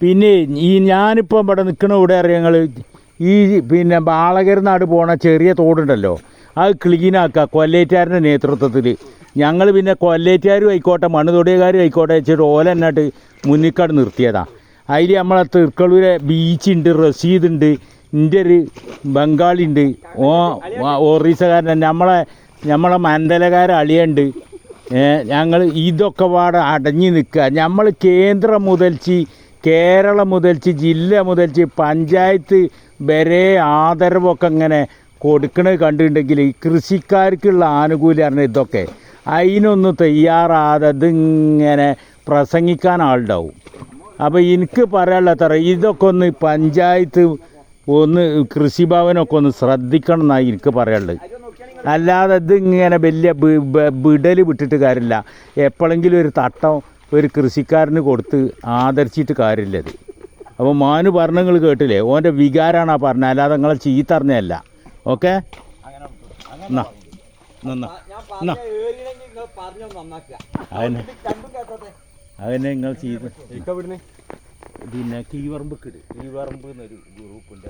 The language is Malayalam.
പിന്നെ ഈ ഞാനിപ്പോൾ ഇവിടെ നിൽക്കണ ഇവിടെ അറിയങ്ങൾ ഈ പിന്നെ ബാളകരനാട് പോണ ചെറിയ തോടുണ്ടല്ലോ. അത് ക്ലീനാക്കുക കൊല്ലേറ്റുകാരന്റെ നേതൃത്വത്തിൽ ഞങ്ങൾ പിന്നെ കൊല്ലേറ്റുകാരും ആയിക്കോട്ടെ മണ്ണുതൊടിയക്കാരും ആയിക്കോട്ടെ വെച്ചിട്ട് ഓല എന്നിട്ട് മുന്നിക്കാട് നിർത്തിയതാ. അതിൽ നമ്മളെ തീർക്കളൂരെ ബീച്ചുണ്ട് റഷീദുണ്ട് എന്റെ ഒരു ബംഗാളിണ്ട്. ഓ ഒറീസക്കാരൻ നമ്മളെ നമ്മളെ മന്ദലകാരൻ അളിയുണ്ട്. ഞങ്ങൾ ഇതൊക്കെ പാടെ അടഞ്ഞു നിൽക്കുക നമ്മൾ കേന്ദ്രം മുതൽച്ച് കേരളം മുതൽച്ച് ജില്ല മുതൽച്ച് പഞ്ചായത്ത് വരെ ആദരവൊക്കെ ഇങ്ങനെ കൊടുക്കണത് കണ്ടിട്ടുണ്ടെങ്കിൽ ഈ കൃഷിക്കാർക്കുള്ള ആനുകൂല്യമാണ് ഇതൊക്കെ. അതിനൊന്നും തയ്യാറാതെ ഇതിങ്ങനെ പ്രസംഗിക്കാൻ ആളുണ്ടാവും. അപ്പോൾ എനിക്ക് പറയാനുള്ള അത്ര ഇതൊക്കെ ഒന്ന് പഞ്ചായത്ത് ഒന്ന് കൃഷിഭവനൊക്കെ ഒന്ന് ശ്രദ്ധിക്കണം എന്നാണ് എനിക്ക് പറയാനുള്ളത്. അല്ലാതെ ഇതിങ്ങനെ വലിയ വിടൽ വിട്ടിട്ട് കാര്യമില്ല. എപ്പോഴെങ്കിലും ഒരു തട്ടം ഒരു കൃഷിക്കാരന് കൊടുത്ത് ആദരിച്ചിട്ട് കാര്യമില്ല അത് അപ്പോൾ മാനു പറഞ്ഞങ്ങൾ കേട്ടില്ലേ? ഓന്റെ വികാരമാണ് ആ പറഞ്ഞത്. അല്ലാതെ നിങ്ങളെ ചീത്തറിഞ്ഞല്ല ഓക്കെ? എന്നാ എന്നാ. അതിനെ അതിനെ നിങ്ങൾ ചീത്ത. പിന്നെ കീവറമ്പ് കിട് കീവറമ്പ് എന്നൊരു ഗ്രൂപ്പുണ്ട്